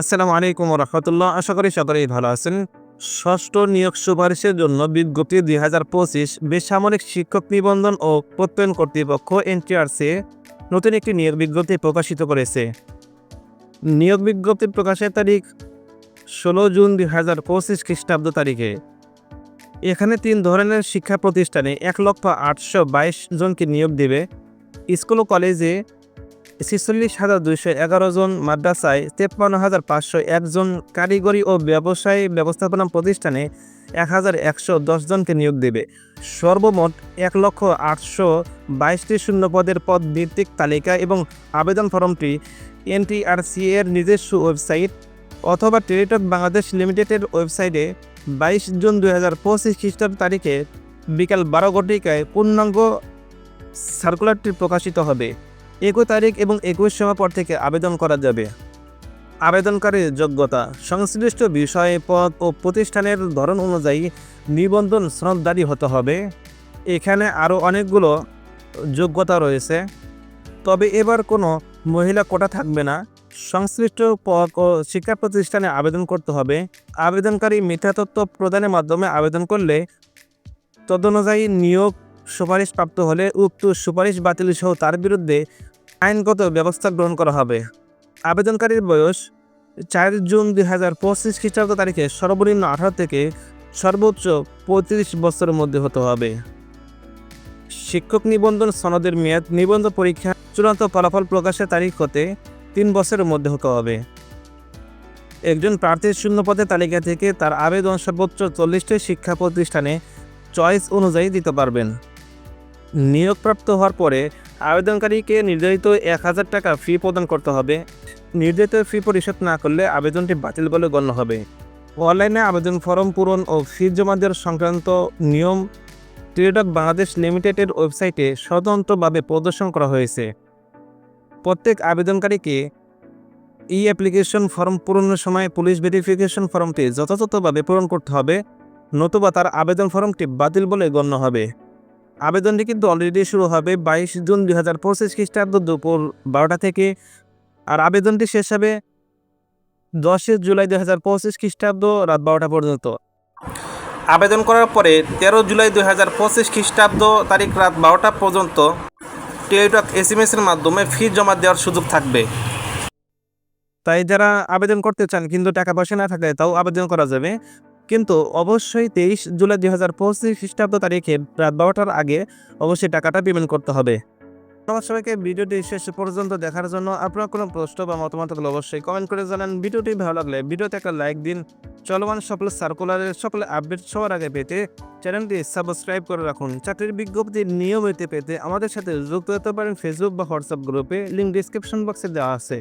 আসসালামু আলাইকুম রহমতুল্লাহ আশা করি সকলেই ভালো আছেন। ষষ্ঠ নিয়োগ সুপারিশের জন্য বিজ্ঞপ্তি দুই হাজার পঁচিশ বেসামরিক শিক্ষক নিবন্ধন ও প্রত্যয়ন কর্তৃপক্ষ এনটিআরসি নতুন একটি নিয়োগ বিজ্ঞপ্তি প্রকাশিত করেছে। নিয়োগ বিজ্ঞপ্তি প্রকাশের তারিখ ষোলো জুন দুই হাজার পঁচিশ খ্রিস্টাব্দ তারিখে। এখানে তিন ধরনের শিক্ষা প্রতিষ্ঠানে এক লক্ষ আটশো বাইশ জনকে নিয়োগ দেবে। স্কুল ও কলেজে ছেচল্লিশ হাজার দুইশো এগারো জন মাদ্রাসায় তেপ্পান্ন হাজার পাঁচশো একজন কারিগরি ও ব্যবসায়ী ব্যবস্থাপনা প্রতিষ্ঠানে এক হাজার একশো দশ জনকে নিয়োগ দেবে। সর্বমোট এক লক্ষ আটশো বাইশটি শূন্য পদের পদ ভিত্তিক তালিকা এবং আবেদন ফর্মটি এনটিআরসি এর নিজস্ব ওয়েবসাইট অথবা টেলিটক বাংলাদেশ লিমিটেডের ওয়েবসাইটে বাইশ জুন দুই হাজার পঁচিশ খ্রিস্টাব্দ তারিখে বিকাল বারো ঘটিকায় পূর্ণাঙ্গ সার্কুলারটি প্রকাশিত হবে। একই তারিখ এবং একুশ সময় পর থেকে আবেদন করা যাবে। আবেদনকারীর যোগ্যতা, সংশ্লিষ্ট বিষয়ে, পদ ও প্রতিষ্ঠানের ধরন অনুযায়ী নিবন্ধন সনদদারি হতে হবে। এখানে আরও অনেকগুলো যোগ্যতা রয়েছে। তবে এবার কোনো মহিলা কোটা থাকবে না। সংশ্লিষ্ট পদ ও শিক্ষা প্রতিষ্ঠানে আবেদন করতে হবে। আবেদনকারী মিথ্যা তথ্য প্রদানের মাধ্যমে আবেদন করলে তদনুযায়ী নিয়োগ সুপারিশ প্রাপ্ত হলে উক্ত সুপারিশ বাতিল সহ তার বিরুদ্ধে আইনগত ব্যবস্থা গ্রহণ করা হবে। আবেদনকারীর বয়স চার জুন দুই হাজার পঁচিশ খ্রিস্টাব্দ তারিখে সর্বনিম্ন আঠারো থেকে সর্বোচ্চ পঁয়ত্রিশ বছরের মধ্যে হতে হবে। শিক্ষক নিবন্ধন সনদের মেয়াদ নিবন্ধ পরীক্ষা চূড়ান্ত ফলাফল প্রকাশের তারিখ হতে তিন বছরের মধ্যে হতে হবে। একজন প্রার্থীর শূন্য পদের তালিকা থেকে তার আবেদন সর্বোচ্চ চল্লিশটি শিক্ষা প্রতিষ্ঠানে চয়েস অনুযায়ী দিতে পারবেন। নিয়োগপ্রাপ্ত হওয়ার পরে আবেদনকারীকে নির্ধারিত এক হাজার টাকা ফি প্রদান করতে হবে। নির্ধারিত ফি পরিশোধ না করলে আবেদনটি বাতিল বলে গণ্য হবে। অনলাইনে আবেদন ফর্ম পূরণ ও ফি জমা দেওয়ার সংক্রান্ত নিয়ম টেলিটক বাংলাদেশ লিমিটেডের ওয়েবসাইটে স্বতন্ত্রভাবে প্রদর্শন করা হয়েছে। প্রত্যেক আবেদনকারীকে ই অ্যাপ্লিকেশন ফর্ম পূরণের সময় পুলিশ ভেরিফিকেশন ফর্মটি যথাযথভাবে পূরণ করতে হবে, নতুবা তার আবেদন ফর্মটি বাতিল বলে গণ্য হবে। আবেদনটি কিন্তু অলরেডি শুরু হবে বাইশ জুন দুই হাজার পঁচিশ খ্রিস্টাব্দ দুপুর বারোটা থেকে। আর আবেদনটি শেষ হবে দশই জুলাই দুই হাজার পঁচিশ খ্রিস্টাব্দ রাত বারোটা পর্যন্ত। আবেদন করার পরে তেরো জুলাই দুই হাজার পঁচিশ খ্রিস্টাব্দ তারিখ রাত বারোটা পর্যন্ত টেলিটক এস এম এর মাধ্যমে ফি জমা দেওয়ার সুযোগ থাকবে। তাই যারা আবেদন করতে চান কিন্তু টাকা পয়সা না থাকলে তাও আবেদন করা যাবে। কিন্তু অবশ্যই তেইশ জুলাই দুই হাজার পঁচিশ খ্রিস্টাব্দ তারিখে রাত বারোটার আগে অবশ্যই টাকাটা পেমেন্ট করতে হবে। ধন্যবাদ সবাইকে, ভিডিওটি শেষ পর্যন্ত দেখার জন্য আপনার কোনো প্রশ্ন বা মতামত থাকলে অবশ্যই কমেন্ট করে জানান। ভিডিওটি ভালো লাগলে ভিডিওতে একটা লাইক দিন। চলমান সকল সার্কুলারের সকল আপডেট সবার আগে পেতে চ্যানেলটি সাবস্ক্রাইব করে রাখুন। চাকরির বিজ্ঞপ্তি নিয়মিত পেতে আমাদের সাথে যুক্ত হতে পারেন ফেসবুক বা হোয়াটসঅ্যাপ গ্রুপে লিঙ্ক ডিসক্রিপশন বক্সে দেওয়া আছে।